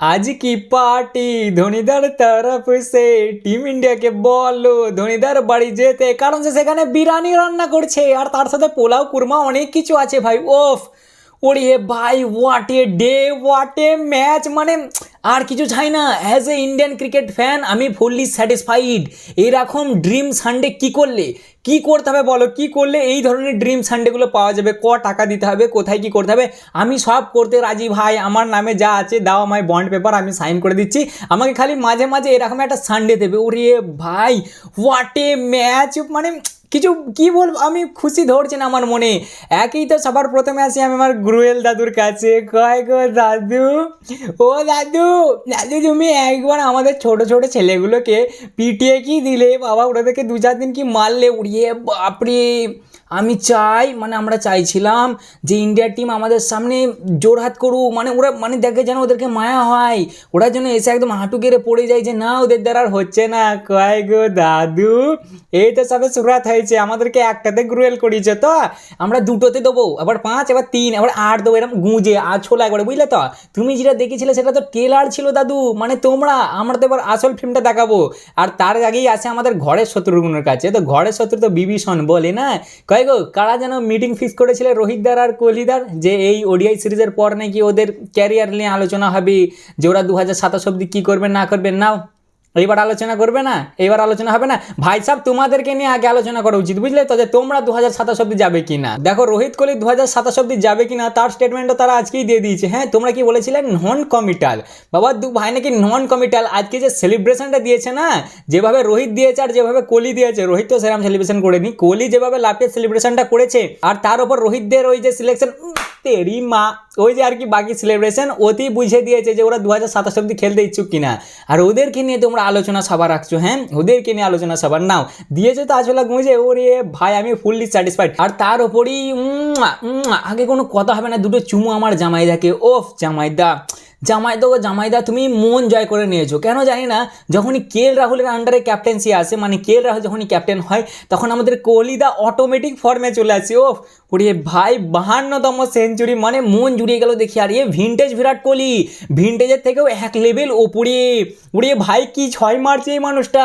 आज की পার্টি ধোনিদার তরফ সে টিম ইন্ডিয়াকে বলো ধোনিদার বাড়ি যেতে কারণ সে সেখানে বিরিয়ানি রান্না করছে আর তার সাথে পোলাও কুরমা অনেক কিছু আছে ভাই ওফ ওরে ভাই what a day what a match মানে আর কিছু চাই না as a Indian cricket fan আমি ফুললি স্যাটিসফাইড এরকম ড্রিম সানডে কি করলে? কি করতে হবে বলো? কি করলে এই ধরনের ড্রিম সানডেগুলো পাওয়া যাবে? ক টাকা দিতে হবে? কোথায় কি করতে হবে? আমি সব করতে রাজি ভাই, আমার নামে যা আছে দাও আমায় বন্ড পেপার আমি সাইন করে দিচ্ছি। আমাকে খালি মাঝে মাঝে এরকম একটা সানডে দেবে। ওরে ভাই হোয়াট এ ম্যাচ মানে কিছু কি বলব আমি খুশি ধরছি না আমার মনে। একই তো সবার প্রথমে আসি আমি আমার গ্রুয়েল দাদুর কাছে। কয় গো দাদু? ও দাদু দাদু তুমি একবার আমাদের ছোট ছোট ছেলেগুলোকে পিটিয়ে কি দিলে? বাবা ওদেরকে দু চার দিন কি মারলে? উড়িয়ে বাপরে। আমি চাই মানে আমরা চাইছিলাম যে ইন্ডিয়ার টিম আমাদের সামনে জোরহাত করুক। মানে ওরা মানে দেখে যেন ওদেরকে মায়া হয়। ওরা যেন এসে একদম হাঁটু গেড়ে পড়ে যায় যে, না, ওদের দ্বারা আর হচ্ছে না। কয় গো দাদু? এই তো সবে শুরুয়াত হয়েছে আমাদেরকে একটাতে গ্রুয়েল করিয়েছে তো, আমরা দুটোতে দেবো আবার পাঁচ, এবার তিন, এবার আট দেবো এরকম গুঁজে আর ছোলা একবারে, বুঝলে তো? তুমি যেটা দেখেছিলে সেটা তো টেলার ছিল দাদু মানে তোমরা, আমরা তো এবার আসল ফিল্মটা দেখাবো। আর তার আগেই আছে আমাদের ঘরের শত্রুগুলোর কাছে তো ঘরের শত্রু তো বিভীষণ, বলে না? কয় গো, কারা যেন মিটিং ফিক্স করেছিল রোহিতদার আর কোহলিদার যে এই ওডিআই সিরিজের পর নাকি ওদের ক্যারিয়ার নিয়ে আলোচনা হবে, যে ওরা দু হাজার সাতাশ অব্দি কী করবে, না করবে, নাও। এইবার আলোচনা করবে না, এইবার আলোচনা হবে না। ভাই সাহেব তোমাদেরকে নিয়ে আগে আলোচনা করা উচিত, বুঝলে তো, যে তোমরা দু হাজার সাতাশ অব্দি যাবে কি না দেখো, রোহিত কোহলি দু হাজার সাতাশ অব্দি যাবে কি না তার স্টেটমেন্টও তারা আজকেই দিয়ে দিয়েছে। হ্যাঁ তোমরা কি বলেছিলে? নন কমিটাল বাবা, দু ভাই নাকি নন কমিটাল আজকে যে সেলিব্রেশনটা দিয়েছে না, যেভাবে রোহিত দিয়েছে আর যেভাবে কোহলি দিয়েছে, রোহিত তো সেরকম সেলিব্রেশন করেনি। কোহলি যেভাবে লাফিয়ে সেলিব্রেশনটা করেছে, আর তার উপর রোহিতদের ওই যে সিলেকশন মা, ওই যে আর কি বাকি সেলিব্রেশন অতি বুঝে দিয়েছে যে ওরা দু হাজার সাতাশ অব্দি খেলতে ইচ্ছুক কিনা। আর ওদেরকে নিয়ে তোমরা আলোচনা সভা রাখছো হ্যাঁ? ওদেরকে নিয়ে আলোচনা সভা। নাও, দিয়েছে তো আসলে গুঁজে ওরে ভাই, আমি ফুললি স্যাটিসফাইড আর তার ওপরই আগে কোনো কথা হবে না, দুটো চুমু আমার জামাইদাকে ওফ, জামাইদা। জামাইদা ও জামাইদা তুমি মন জয় করে নিয়েছো। কেন জানি না, যখনই কে এল রাহুলের আন্ডারে ক্যাপ্টেন্সি আসে মানে কে এল রাহুল যখনই ক্যাপ্টেন হয়, তখন আমাদের কোহলিদা অটোমেটিক ফর্মে চলে আসে। ও ওরে ভাই, বাহান্নতম সেঞ্চুরি মানে মন জুড়িয়ে গেল দেখি। আর এ ভিনটেজ বিরাট কোহলি ভিনটেজের থেকেও এক লেভেল ওপরে। ওরে ভাই, কি ছয় মারছে এই মানুষটা?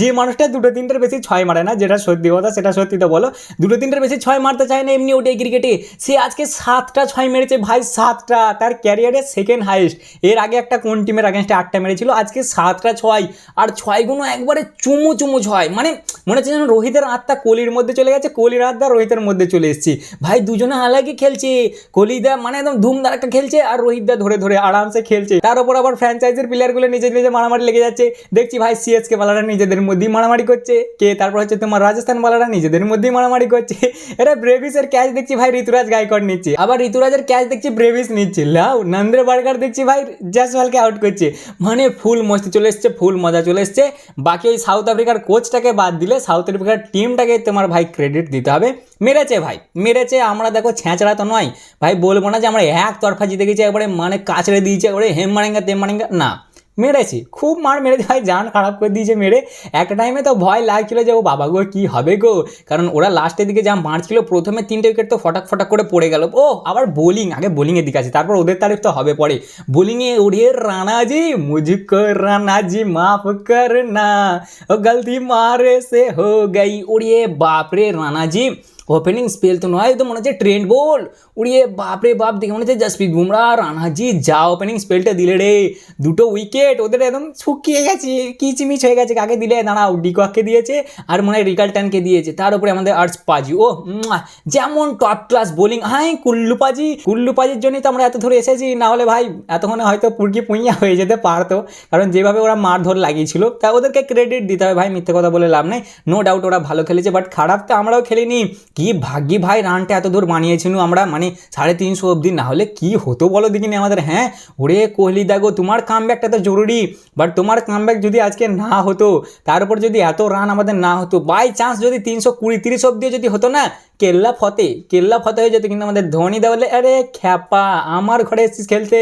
যে মানুষটা দুটো তিনটের বেশি ছয় মারে না, যেটা সত্যি কথা, সেটা সত্যি তো বলো। দুটো তিনটের বেশি ছয় মারতে চায় না এমনি ওটে ক্রিকেটে সে আজকে সাতটা ছয় মেরেছে ভাই, সাতটা। তার ক্যারিয়ারের সেকেন্ড হাইয়েস্ট এর আগে একটা কোন টিমের আগেনস্টে আটটা মেরেছিল? আজকে সাতটা ছয়। আর ছয়গুলো একবারে চুমু চুমু ছয়। মানে মনে হচ্ছে যেন রোহিতের আত্মা কোহলির মধ্যে চলে গেছে, কোহলির আত্মা রোহিতের মধ্যে চলে এসেছি। ভাই, দুজনে আলাগে খেলছে। কোহলিদা মানে একদম ধুম ধারাক্কা খেলছে আর রোহিতদা ধরে ধরে আরামসে খেলছে। তার উপর আবার ফ্র্যাঞ্চাইজের প্লেয়ারগুলো নিজে নিজে মারামারি লেগে যাচ্ছে। দেখছি ভাই সিএসকে বালারা নিজেদের মধ্যেই মারামারি করছে। কে? তারপর হচ্ছে তোমার রাজস্থান বালারা নিজেদের মধ্যেই মারামারি করছে। এরা ব্রেভিসের ক্যাচ দেখছি ভাই, ঋতুরাজ গায়কর নিচ্ছে। আবার ঋতুরাজের ক্যাচ দেখছি ব্রেভিস নিচ্ছে। লাও নন্দ্রে বার্গার দেখছি ভাই জাসওয়ালকে আউট করছে। মানে ফুল মস্তি চলে এসছে ফুল মজা চলে এসছে। বাকি ওই সাউথ আফ্রিকার কোচটাকে বাদ দিলে সাউথ আফ্রিকার টিমটাকে তোমার ভাই ক্রেডিট দিতে হবে। মেরেছে ভাই, মেরেছে। আমরা দেখো ছেঁচড়া তো নয়। ভাই বলব না যে আমরা এক তরফা জিতে গেছি, একবারে মানে কাচড়ে দিয়েছে, একবারে হেম মারেঙ্গা, তেম মারেঙ্গা। না। মেরেছি। খুব মার মেরেছে ভাই জান খারাপ করে দিয়েছে মেরে। একটা টাইমে তো ভয় লাগছিল যে, ও বাবা গো, কী হবে গো? কারণ ওরা লাস্টের দিকে যা মারছিল, প্রথমে তিনটে উইকেট তো ফটাক ফটাক করে পড়ে গেল। ও, আবার বোলিং আগে বোলিংয়ের দিকে আছে, তারপর ওদের তারিফ তো হবে পরে। বোলিংয়ে উড়িয়ে, রানাজি মুঝকো রানাজি, মাফ কর না ও গলতি মারে সে হো গই। উড়িয়ে, বাপরে, রানাজি। ওপেনিং স্পেল তো নয় তো মনে হচ্ছে ট্রেন্ড বল উড়িয়ে বাপরে বাপ দেখে মনে হচ্ছে জাসপ্রীত বুমরা রানাজি যা ওপেনিং স্পেলটা দিলে রে দুটো উইকেট ওদের একদম শুকিয়ে গেছে কিচমিচ হয়ে গেছে কাকে দিলে দাঁড়াও ডিককে দিয়েছে আর মনে হয় রিকালটানকে দিয়েছে তার উপরে আমাদের আর্টস পাজি ও যেমন টপ ক্লাস বোলিং হাই কুল্লু পাজি কুল্লু পাজির জন্যই তো আমরা এত ধরে এসেছি না হলে ভাই এতক্ষণে হয়তো পুরকি পুঁইয়া হয়ে যেতে পারতো কারণ যেভাবে ওরা মারধর লাগিয়েছিল তা ওদেরকে ক্রেডিট দিতে হবে ভাই মিথ্যে কথা বলে লাভ নেই নো ডাউট ওরা ভালো খেলেছে বাট খারাপ তো আমরাও খেলিনি কি ভাগ্যি ভাই রানটা এত দূর বানিয়েছিল আমরা? মানে সাড়ে তিনশো অবধি? না হলে কি হতো বলো দেখিনি আমাদের? হ্যাঁ? ওরে কোহলি দেখো, তোমার কামব্যাকটা তো জরুরি। বাট তোমার কামব্যাক যদি আজকে না হতো, তার উপর যদি এত রান আমাদের না হতো বাই চান্স যদি তিনশো কুড়ি, তিরিশ অব্দিও যদি হতো না, কেল্লা ফতে কেল্লা ফতে হয়ে যেত কিন্তু আমাদের ধোনি দা বলে আরে খ্যাপা, আমার ঘরে এসেছিস খেলতে।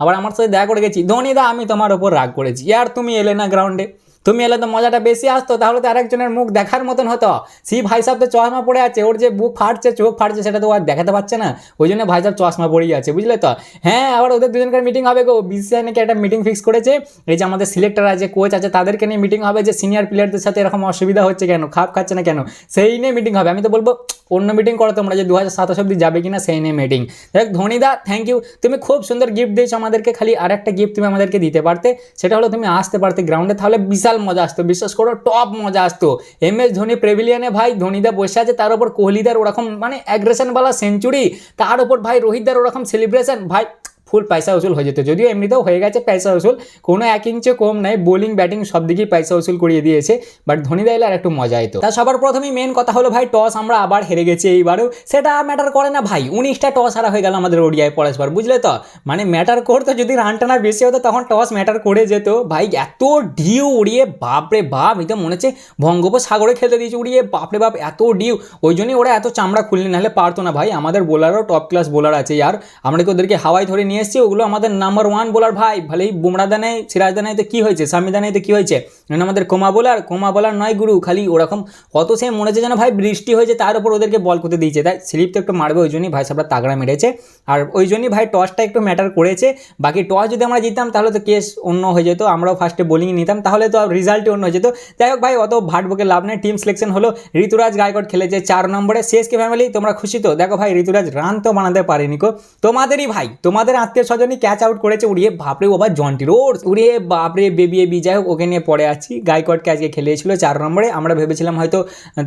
আবার আমার সাথে দেখা করে গেছি, ধোনি দা, আমি তোমার ওপর রাগ করেছি। আর তুমি এলে না গ্রাউন্ডে তুমি এলে তো মজাটা বেশি আসতো, তাহলে তো আরেকজনের মুখ দেখার মতন হতো। সেই ভাই সাহেব তো চশমা পড়ে আছে, ওর যে বুক ফাটছে, চোখ ফাটছে, সেটা তো আর দেখাতে পারছে না। ওই জন্য ভাই সাহেব চশমা পড়েই আছে, বুঝলে তো? হ্যাঁ আবার ওদের দুজনকার মিটিং হবে গো। বিসিআই নাকি একটা মিটিং ফিক্স করেছে। এই যে আমাদের সিলেক্টর আছে কোচ আছে, তাদেরকে নিয়ে মিটিং হবে যে সিনিয়র প্লেয়ারদের সাথে এরকম অসুবিধা হচ্ছে কেন, খাপ খাচ্ছে না কেন? সেই নিয়ে মিটিং হবে। আমি তো বলব, অন্য মিটিং করো তোমরা যে দু হাজার সাতাশ অব্দি যাবে কিনা, সেই নিয়ে মিটিং দেখ, ধোনিদা থ্যাংক ইউ তুমি খুব সুন্দর গিফট দিয়েছ আমাদেরকে, খালি আর একটা গিফট তুমি আমাদেরকে দিতে পারতে। সেটা হলো তুমি আসতে পারতে গ্রাউন্ডে তাহলে বিশাল মজা আসতো, বিশ্বাস করো টপ মজা আসতো। এম এস ধোনি প্রেভিলিয়ানে ভাই, ধোনিদা বসে আছে, তার উপর কোহলিদার ওরকম মানে অ্যাগ্রেশনওয়ালা সেঞ্চুরি তার উপর ভাই রোহিতদার ওরকম সেলিব্রেশন ভাই ফুল পয়সা উসুল হয়ে যেত। যদিও এমনিতেও হয়ে গেছে পয়সা উসুল। কোনো এক ইঞ্চে কম নাই বোলিং ব্যাটিং সব দিকেই পয়সা উসুল করিয়ে দিয়েছে বাট ধোনি আর একটু মজা হতো তা সবার প্রথমেই মেন কথা হলো, ভাই টস আমরা আবার হেরে গেছি এইবারেও। সেটা ম্যাটার করে না, ভাই। উনিশটা টস হারা হয়ে গেল আমাদের ওডিআই পরস্পর বুঝলে তো? মানে ম্যাটার করতো, যদি রানটা না বেশি হতো, তখন টস ম্যাটার করে যেত। ভাই, এত ঢিউ উড়িয়ে, বাপরে বাপ তো মনে হচ্ছে বঙ্গোপসাগরে খেলতে দিয়েছে, উড়িয়ে, বাপরে বাপ, এত ডিউ ওই জন্যই ওরা এত চামড়া খুললে, নাহলে পারতো না, ভাই। আমাদের বোলারও টপ ক্লাস বোলার আছে আর আমরা কি ওদেরকে হাওয়ায় ধরে নিয়ে এসেছি, ওগুলো আমাদের নাম্বার ওয়ান বোলার ভাই। ভালেই বুমরা দানায় সিরাজ দানাইতে তো কী হয়েছে? সামি দানায় তো কী হয়েছে? মানে আমাদের কোমা বোলার কোমা বোলার নয় গুরু, খালি ওরকম কত সে মনে হচ্ছে যেন ভাই, বৃষ্টি হয়েছে, তার উপর ওদেরকে বল করতে দিয়েছে। তাই স্লিপ তো একটু মারবে, ওই জন্যই ভাই সাবরা তাগড়া মেরেছে। আর ওই জন্যই ভাই টসটা একটু ম্যাটার করেছে। বাকি টস যদি আমরা জিততাম, তাহলে তো কেস অন্য হয়ে যেত, আমরাও ফার্স্টে বোলিং নিতাম, তাহলে তো রেজাল্টই অন্য হয়ে যেত। যাই হোক ভাই, অত ভাট ভাটবকে লাভ নেই। টিম সিলেকশন হলো, ঋতুরাজ গায়কট খেলেছে চার নম্বরে। শেষকে ফ্যামিলি তোমরা খুশি তো? দেখো ভাই, ঋতুরাজ রান তো বানাতে পারেনি কো তোমাদেরই ভাই, তোমাদের আত্মীয় স্বজনই ক্যাচ আউট করেছে, উড়িয়ে বাপরে বাবা জন্টি রোড উড়িয়ে বাপরে বেবি এবি যাই হোক, ওকে নিয়ে পড়ে আছি। গায়কটকে আজকে খেলিয়েছিল চার নম্বরে। আমরা ভেবেছিলাম হয়তো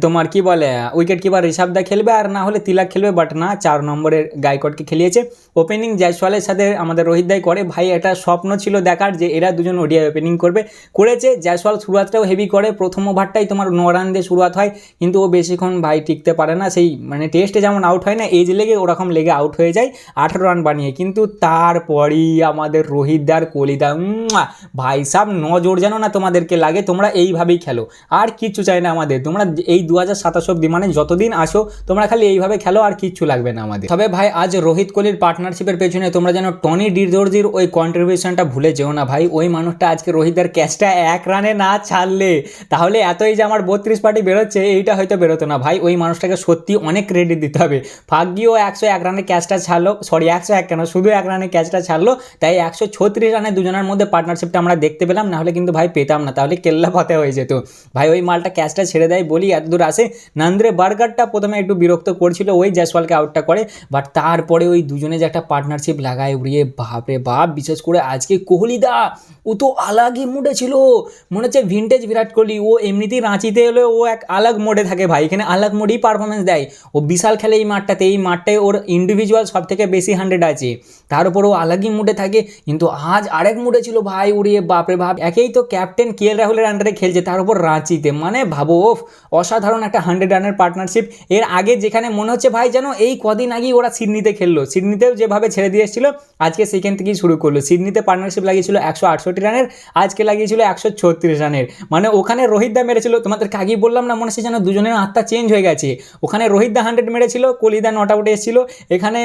তোমার কি বলে উইকেট কিপার ঋষাবদা খেলবে আর না হলে তিলাক খেলবে বাট না, চার নম্বরের গায়কটকে খেলিয়েছে। ওপেনিং জয়সওয়ালের সাথে আমাদের রোহিত দাই করে। ভাই, এটা স্বপ্ন ছিল দেখার যে এরা দুজন ওডিআই ওপেনিং করবে। করেছে জয়সওয়াল শুরুয়াতটাও হেভি করে। প্রথম ওভারটাই তোমার ন রান দিয়ে শুরুয়াত হয়, কিন্তু ও বেশিক্ষণ ভাই টিকতে পারে না। সেই মানে টেস্টে যেমন আউট হয় না এজ লেগে ওরকম লেগে আউট হয়ে যায়, আঠারো রান বানিয়ে। কিন্তু তারপরই আমাদের রোহিতদার কলিদা ভাই সাহ নজর যেন না তোমাদেরকে লাগে, তোমরা এইভাবেই খেলো। আর কিচ্ছু চাই না আমাদের। তোমরা এই দু হাজার সাতাশ অব্দি মানে যতদিন আসো, তোমরা খালি এইভাবে খেলো আর কিচ্ছু লাগবে না আমাদের। তবে ভাই, আজ রোহিত কোহলির পার্টনারশিপের পেছনে তোমরা যেন টনি ডিরজোর্জির ওই কন্ট্রিবিউশনটা ভুলে যেও না ভাই। ওই মানুষটা আজকে রোহিতের ক্যাচটা এক রানে না ছাড়লে, তাহলে এতই যে আমার বত্রিশ পার্টি বেরোচ্ছে, এইটা হয়তো বেরোতো না ভাই। ওই মানুষটাকে সত্যি অনেক ক্রেডিট দিতে হবে। ভাগ্যিও একশো এক রানে ক্যাচটা ছাড়লো সরি একশো এক কেন? শুধু এক রানে ক্যাচটা ছাড়লো, তাই একশো ছত্রিশ রানে দুজনের মধ্যে পার্টনারশিপটা আমরা দেখতে পেলাম, নাহলে কিন্তু ভাই পেতাম না। তাহলে কেল্লা পথে হয়ে যেত। ভাই, ওই মালটা ক্যাচটা ছেড়ে দেয়, বলি এত দূর আসে। নান্দ্রে বার্গারটা প্রথমে একটু বিরক্ত করছিল, ওই জয়সওয়ালকে আউটটা করে। বাট তারপরে ওই দুজনে যে একটা পার্টনারশিপ লাগায়, উড়িয়ে, বাপরে বাপ, বিশেষ করে আজকে কোহলি দা ও তো আলাগই মুডে ছিল। মনে হচ্ছে ভিনটেজ বিরাট কোহলি, ও এমনিতেই রাঁচিতে এলে ও এক আলাগ মোডে থাকে ভাই। এখানে আলাগ মোডেই পারফরমেন্স দেয়। ও বিশাল খেলে এই মাঠটাতে, এই মাঠটায় ওর ইন্ডিভিজুয়াল সব থেকে বেশি হান্ড্রেড আছে। তার উপর ও আলাগই মুডে থাকে, কিন্তু আজ আরেক মুডে ছিল ভাই, উড়িয়ে, বাপরে বাপ। একেই তো ক্যাপ্টেন কে এল রাহুলের আন্ডারে খেলছে, তার উপর রাঁচিতে। মানে ভাবো অসাধারণ একটা হান্ড্রেড রানের পার্টনারশিপ এর আগে যেখানে মনে হচ্ছে, ভাই, যেন এই কদিন আগেই ওরা সিডনিতে খেললো। সিডনিতেও যেভাবে ছেড়ে দিয়ে এসেছিল, আজকে সেখান থেকেই শুরু করল। সিডনিতে পার্টনারশিপ লাগিয়েছিল একশো আটষট্টি রানের আজকে লাগিয়েছিল একশো ছত্রিশ রানের মানে ওখানে রোহিত দা মেরেছিল, তোমাদেরকে আগেই বললাম না, মনে হচ্ছে যেন দুজনের আত্মা চেঞ্জ হয়ে গেছে। ওখানে রোহিত দা হান্ড্রেড মেরেছিল কোহলিদা নট আউটে এসেছিল। এখানে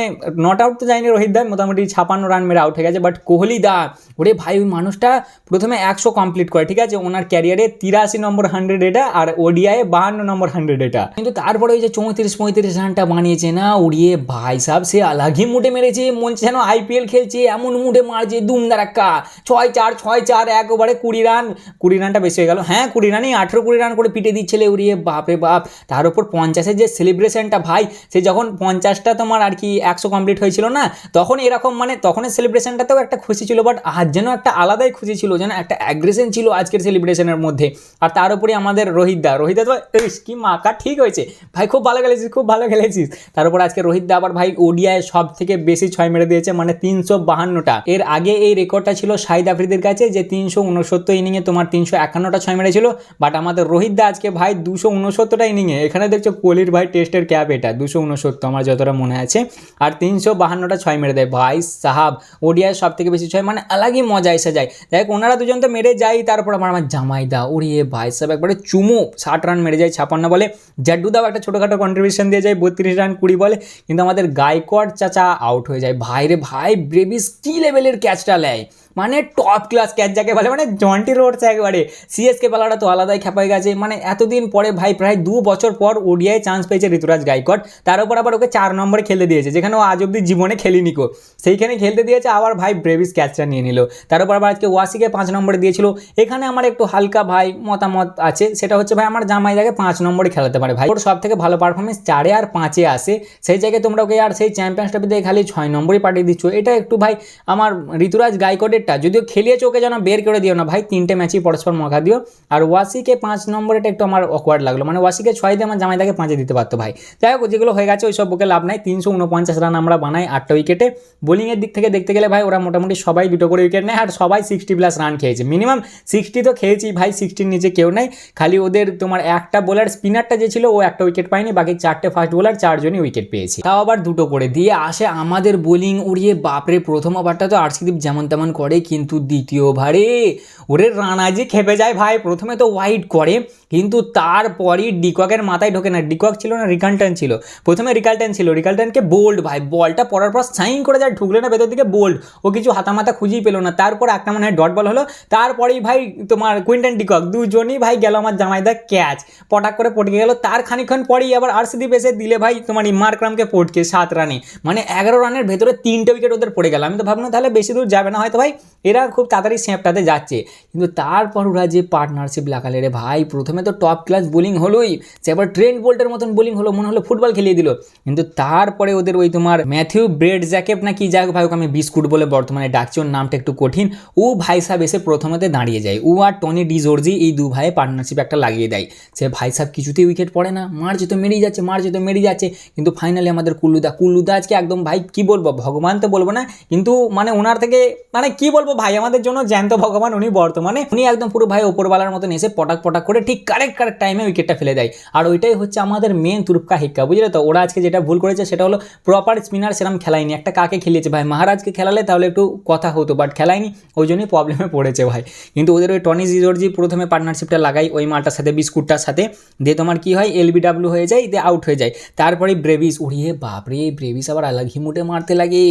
নট আউট তো যায়নি রোহিত দা, মোটামুটি ছাপান্ন রান মেরে আউট হয়ে গেছে বাট কোহলি দা, ওরে ভাই, ওই মানুষটা প্রথমে একশো কমপ্লিট করে, ঠিক আছে? ওনার ক্যারিয়ারে তিরাশি নম্বর হান্ড্রেড এটা আর ওডিআই বাহান্ন নম্বর হান্ড্রেড এটা। কিন্তু তারপরে ওই যে চৌত্রিশ পঁয়ত্রিশ রানটা বানিয়েছে না, উড়িয়ে ভাই সাহেব সে আলাগি মুডে মেরেছে, মন যেন আইপিএল খেলছে, এমন মুডে মারছে দুম দারাক্কা ছয় চার ছয় চার এক ওভারে কুড়ি রান। কুড়ি রানটা বেশি হয়ে গেল। হ্যাঁ কুড়ি রানই, আঠেরো কুড়ি রান করে পিটে দিচ্ছিলে উড়িয়ে, বাপরে বাপ। তার উপর পঞ্চাশের যে সেলিব্রেশনটা ভাই, সে যখন পঞ্চাশটা তোমার আর কি একশো কমপ্লিট হয়েছিল না, তখন এরকম মানে তখনের সেলিব্রেশনটাতেও একটা খুশি ছিল বাট আজ যেন একটা আলাদাই খুশি ছিল, যেন একটা অ্যাগ্রেশন ছিল আজকের সেলিব্রেশনের মধ্যে। আর তার উপরে আমাদের রোহিত দা রোহিত তো ইস, কি মাকা ঠিক হয়েছে। ভাই খুব ভালো খেলেছিস খুব ভালো খেলেছিস। তার উপর আজকে রোহিত দা আবার ভাই ওডিআই সব থেকে বেশি ছয় মেরে দিয়েছে মানে তিনশো বাহান্নটা। এর আগে এই রেকর্ডটা ছিল শাহিদ আফ্রিদের কাছে যে তিনশো উনসত্তর ইনিংয়ে তোমার তিনশো একান্নটা ছয় মেরেছিল বাট আমাদের রোহিত দা আজকে ভাই দুশো উনসত্তরটা ইনিংয়ে। এখানে দেখছ কোহলির ভাই টেস্টের ক্যাপ এটা দুশো উনসত্তর আমার যতটা মনে আছে। আর তিনশো বাহান্নটা ছয় মেরে দেয় ভাই সাহাব। ওডিআই সব থেকে বেশি ছয় মানে আলাগই মজা এসে যায়। দেখ ওনারা দুজন তো মেরে যায় তারপর আমার আমার জামাইদা ওরিয়ে ভাই সাহেব একবারে চুমো, ষাট রান মেরে যায় ছাপান্ন বলে। জাড্ডুদাও একটা ছোটোখাটো কন্ট্রিবিউশন দিয়ে যায়, বত্রিশ রান, কুড়ি বলে। কিন্তু আমাদের গায়কোয়াড় চাচা আউট হয়ে যায়। ভাইরে ভাই ব্রেবিস কী লেভেলের ক্যাচটা নেয়। মানে টপ ক্লাস ক্যাচ যাকে বলে মানে জন্টি রোডস একবারে। সিএসকে পালাটা তো আলাদাই খেপাই গেছে। মানে এতদিন পরে ভাই, প্রায় দু বছর পর ওডিআই চান্স পেয়েছে ঋতুরাজ গাইকট তার উপর আবার ওকে চার নম্বরে খেলতে দিয়েছে, যেখানে ও আজ অব্দি জীবনে খেলিনি কো। সেইখানে খেলতে দিয়েছে, আবার ভাই ব্রেভিস ক্যাচটা নিয়ে নিল। তার উপর আবার আজকে ওয়াসিকে পাঁচ নম্বরে দিয়েছিল। এখানে আমার একটু হালকা ভাই মতামত আছে। সেটা হচ্ছে ভাই, আমার জামাই জামাইদাকে পাঁচ নম্বরে খেলাতে পারে। ভাই, ওর সব থেকে ভালো পারফরমেন্স চারে আর পাঁচে আসে। সেই জায়গায় তোমরা ওকে আর সেই চ্যাম্পিয়ন্স ট্রফিতে খালি ছয় নম্বরই পাঠিয়ে দিচ্ছ। এটা একটু ভাই, আমার ঋতুরাজ গাইকটেরটা যদিও খেলিয়ে চোখে যেন বের করে দিও না, ভাই তিনটে ম্যাচই পরস্পর মখা দিও। আর ওয়াসিকে পাঁচ নম্বরেটা একটু আমার অকওয়ার্ড লাগল মানে ওয়াসিকে ছয় দিয়ে আমার জামাইদাকে পাঁচে দিতে পারতো ভাই। যাই হোক, যেগুলো হয়ে গেছে ওই সব বুকে লাভ নাই, তিনশো উনপঞ্চাশ রান আমরা বানাই আটটা উইকেটে। বোলিংয়ের দিক থেকে দেখতে গেলে ভাই ওরা মোটামুটি সবাই দুটো করে উইকেট নেয়, আর সবাই সিক্সটি প্লাস রান খেয়েছে। মিনিমাম সিক্সটি তো খেয়েছি ভাই সিক্সটির নিচে কেউ নেই। খালি ওদের তোমার একটা বোলার স্পিনারটা যে ছিল, ও একটা উইকেট পায়নি, বাকি চারটে ফার্স্ট বোলার চারজনই উইকেট পেয়েছে। তাও আবার দুটো করে। দিয়ে আসে আমাদের বোলিং উড়িয়ে বাপরে, প্রথম ওভারটা তো আর্শদীপ যেমন তেমন করে। কিন্তু দ্বিতীয় ওভারে। ওরে রানা যে খেপে যায় ভাই। প্রথমে তো ওয়াইড করে। কিন্তু তারপরই ডিককের মাথায় ঢোকে না। ডিকক ছিল না রিকাল্টন ছিল। প্রথমে রিকাল্টন ছিল। রিকাল্টনকে বোল্ড ভাই বলটা পড়ার পর সাইন করে যায়, ঢুকলে না ভেতর দিকে বোল্ড ও কিছু হাতামাতা খুঁজেই পেল না। তারপর একটা মনে হয় ডট বল হলো। তারপরেই ভাই তোমার কুইন্টন ডিকক, দুজনই ভাই গেল আমার জামাইদা ক্যাচ পটাক করে পটকে গেল। তার খানিক্ষণ পরেই আবার আর আরসিদীপ এসে দিলে ভাই তোমার ইমারক্রামকে পটকে সাত রানে। মানে এগারো রানের ভেতরে তিনটে উইকেট ওদের পড়ে গেল। আমি তো ভাবলাম তাহলে বেশি দূর যাবে না, হয়তো ভাই এরা খুব তাড়াতাড়ি স্যাপটাতে যাচ্ছে। কিন্তু তারপর ওরা যে পার্টনারশিপ লাগালে রে ভাই, প্রথমে তো টপ ক্লাস বোলিং হলোই, সে আবার ট্রেন্ড বোল্টের মতন বোলিং হলো, মনে হলো ফুটবল খেলিয়ে দিল। কিন্তু তারপরে ওদের ওই তোমার ম্যাথিউ ব্রেড জ্যাকেট না কি যাক, ভাই ওকে আমি বিস্কুট বলে বর্তমানে ডাকছি, ওর নামটা একটু কঠিন। ও ভাই সাহেব এসে প্রথমেতে দাঁড়িয়ে যায়। ও আর টনি ডিজোর্জি এই দু ভাইয়ে পার্টনারশিপ একটা লাগিয়ে দেয়। সে ভাই সাহেব কিছুতেই উইকেট পড়ে না, মারছে তো মেরেই যাচ্ছে, মারছে তো মেরেই যাচ্ছে। কিন্তু ফাইনালি আমাদের কুল্লুদা কুল্লুদা আজকে একদম ভাই কি বলব, ভগবান তো বলব না, কিন্তু মানে ওনার থেকে মানে কি বলব ভাই, আমাদের জন্য জ্যান্ত ভগবান উনি বর্তমানে। উনি একদম পুরো ভাই ওপরওয়ালার মতন এসে পটাক পটাক করে ঠিক কারেক্ট কারেক্ট টাইমে উইকেটটা ফেলে দেয়। আর ওইটাই হচ্ছে আমাদের মেন তুরুপকা হিক্কা, বুঝলে তো? ওরা আজকে যেটা ভুল করেছে সেটা হলো প্রপার স্পিনার সেরকম খেলায়নি। একটা কাকে খেলিয়েছে? ভাই, মহারাজকে খেলালে তাহলে একটু কথা হতো বাট খেলায়নি, ওই জন্যই প্রবলেমে পড়েছে ভাই। কিন্তু ওদের ওই টনি জিজর্জি প্রথমে পার্টনারশিপটা লাগাই, ওই মালটার সাথে, বিস্কুটটার সাথে। দিয়ে তোমার কি হয়? এলবিডাব্লিউ হয়ে যায়, দিয়ে আউট হয়ে যায়। তারপরে ব্রেভিস উড়িয়ে বাপরে ব্রেভিস আবার আলাগ হিমুটে মারতে লাগে।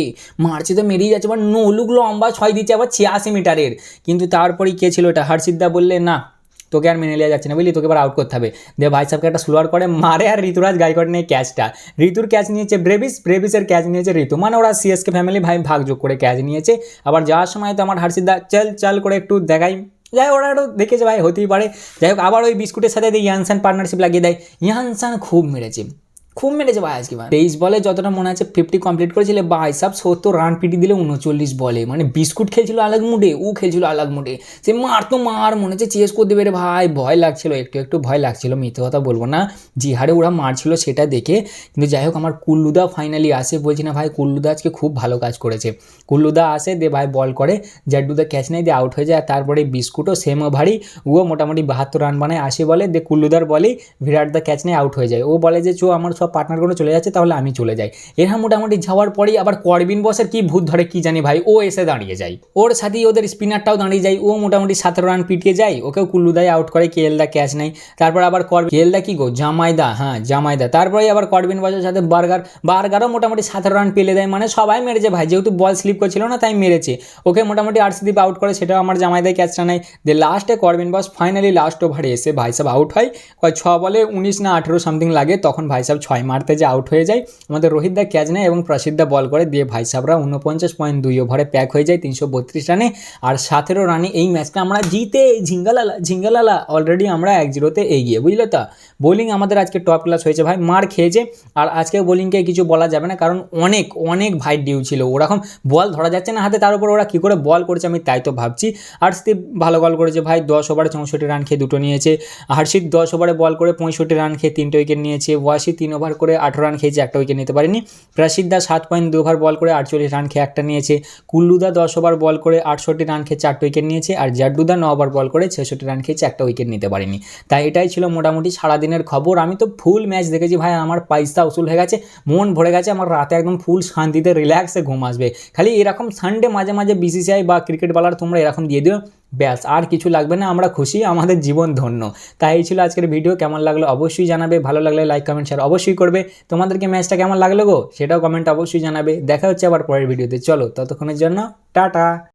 মারছে তো মেরেই যাচ্ছে আবার নলুক লম্বা ছয় দিচ্ছে আবার ছিয়াশি মিটারের। কিন্তু তারপরেই কে ছিল এটা হর্ষিদা বললে না তোকে আর মেনে নেওয়া যাচ্ছে না বুঝলি? তোকে এবার আউট করতে হবে। দিয়ে ভাই সাহেবকে একটা স্লোয়ার করে মারে আর ঋতুরাজ গাইকট নিয়ে ক্যাচটা ঋতুর ক্যাচ নিয়েছে ব্রেভিস ব্রেভিসের ক্যাচ নিয়েছে ঋতু। মানে ওরা সিএসকে ফ্যামিলি ভাই ভাগ যোগ করে ক্যাচ নিয়েছে। আবার যাওয়ার সময় তো আমার হার্ষিদা চল চল করে একটু দেখাই। যাই হোক, ওরা একটু দেখেছে ভাই হতেই পারে। যাই হোক আবার ওই বিস্কুটের সাথে ইয়ানসান পার্টনারশিপ লাগিয়ে দেয়। ইয়ানসান খুব মেরেছে। খুব মেরেছে ভাই আজকে ভাই। তেইশ বলে যতটা মনে আছে ফিফটি কমপ্লিট করেছিল, ভাই সব সত্তর রান পিটি দিলে উনচল্লিশ বলে। মানে বিস্কুট খেলছিল আলাগ মুডে ও খেলছিল আলাগ মুডে সে মার তো মার, মনে হচ্ছে চেস করে দেবে রে ভাই, ভয় লাগছিল, একটু একটু ভয় লাগছিল, মিথ্যে কথা বলব না। যে হারে ওরা মারছিল সেটা দেখে, কিন্তু যাই হোক আমার কুল্লুদা ফাইনালি আসে, বলছি না ভাই, কুল্লুদা আজকে খুব ভালো কাজ করেছে। কুল্লুদা আসে, দে ভাই বল করে জাড্ডুদা ক্যাচ নেয় দিয়ে আউট হয়ে যায়, তারপরে বিস্কুটও সেম ওভারই ও মোটামুটি বাহাত্তর রান বানায়, আসে বলে, দে কুল্লুদার বলেই, বিরাট দা ক্যাচ নিয়ে আউট হয়ে যায়। ও বলে যে, চো, আমার সব পার্টনারগুলো চলে যাচ্ছে, তাহলে আমি চলে যাই। এরা মোটামুটি যাওয়ার পরেই আবার করবিন বসের কি ভূত ধরে কি জানি ভাই, ও এসে দাঁড়িয়ে যায়। ওর সাথেই ওদের স্পিনারটাও দাঁড়িয়ে যায়, ও মোটামুটি সতেরো রান পিটিয়ে যায়, ওকেও কুল্লুদায় আউট করে কেএলদা ক্যাচ নেয় তারপর আবার করবিন কেএলদা কি গো? জামাইদা হ্যাঁ জামাইদা। তারপরে আবার করবিন বসের সাথে বার্গার বার্গারও মোটামুটি সতেরো রান পেলে দেয় মানে সবাই মেরেছে ভাই, যেহেতু বল স্লিপ করছিল না, তাই মেরেছে। ওকে মোটামুটি আরসিদীপ আউট করে, সেটাও আমার জামাইদায় ক্যাচটা নেয় যে লাস্টে করবিন বস ফাইনালি লাস্ট ওভারে এসে ভাই সাহেব আউট হয়। ছ বলে উনিশ না আঠেরো সামথিং লাগে, তখন ভাই সাহেব ছয় মারতে যে আউট হয়ে যায়, আমাদের রোহিত দা ক্যাচ নেয় এবং প্রসিদ্ধা বল করে দিয়ে ভাই সাহেবরা উনপঞ্চাশ পয়েন্ট দুই ওভারে প্যাক হয়ে যায় তিনশো বত্রিশ রানে আর সতেরো রানে এই ম্যাচটা আমরা জিতে, ঝিঙ্গালালা ঝিঙ্গালালা অলরেডি আমরা এক জিরোতে এগিয়ে, বুঝলে তো? বোলিং আমাদের আজকে টপ ক্লাস হয়েছে ভাই, মার খেয়েছে। আর আজকে বোলিংকে কিছু বলা যাবে না, কারণ অনেক অনেক ভাই ডিউ ছিল। ওরকম বল ধরা যাচ্ছে না হাতে, তার উপর ওরা কী করে বল করেছে আমি তাই তো ভাবছি। আর স্টিভ ভালো বল করেছে ভাই, দশ ওভারে চৌষট্টি রান খেয়ে দুটো নিয়েছে। হার্ষিত দশ ওভারে বল করে পঁয়ষট্টি রান খেয়ে তিনটে উইকেট নিয়েছে। ওয়াশি তিন ওভার করে আঠেরো রান খেয়েছে, একটা উইকেট নিতে পারেনি। প্রসিদ্ধা সাত পয়েন্ট দু ওভার বল করে আটচল্লিশ রান খেয়ে একটা নিয়েছে। কুল্লুদা দশ ওভার বল করে আটষট্টি রান খেয়ে চারটে উইকেট নিয়েছে আর জাড্ডুদা ন ওভার বল করে ছেষট্টি রান খেয়েছে, একটা উইকেট নিতে পারেনি। তাই এটাই ছিল মোটামুটি সারাদিনের খবর। আমি তো ফুল ম্যাচ দেখেছি ভাই, আমার পয়সা উসুল হয়ে গেছে, মন ভরে গেছে, আমার রাতে একদম ফুল শান্তিতে রিল্যাক্সে ঘুম আসবে। খালি এরকম সানডে মাঝে মাঝে বিসিসিআই বা ক্রিকেট বলার তোমরা এরকম দিয়ে দিও। ব্যাস, আর কিছু লাগবে না, আমরা খুশি, আমাদের জীবন ধন্য। তাই এই ছিল আজকের ভিডিও, কেমন লাগল অবশ্যই জানাবে, ভালো লাগলে লাইক কমেন্ট শেয়ার অবশ্যই করবে। তোমাদেরকে ম্যাচটা কেমন লাগল গো? সেটাও কমেন্ট অবশ্যই জানাবে। দেখা হচ্ছে আবার পরের ভিডিওতে। চলো, ততক্ষণের জন্য, টাটা!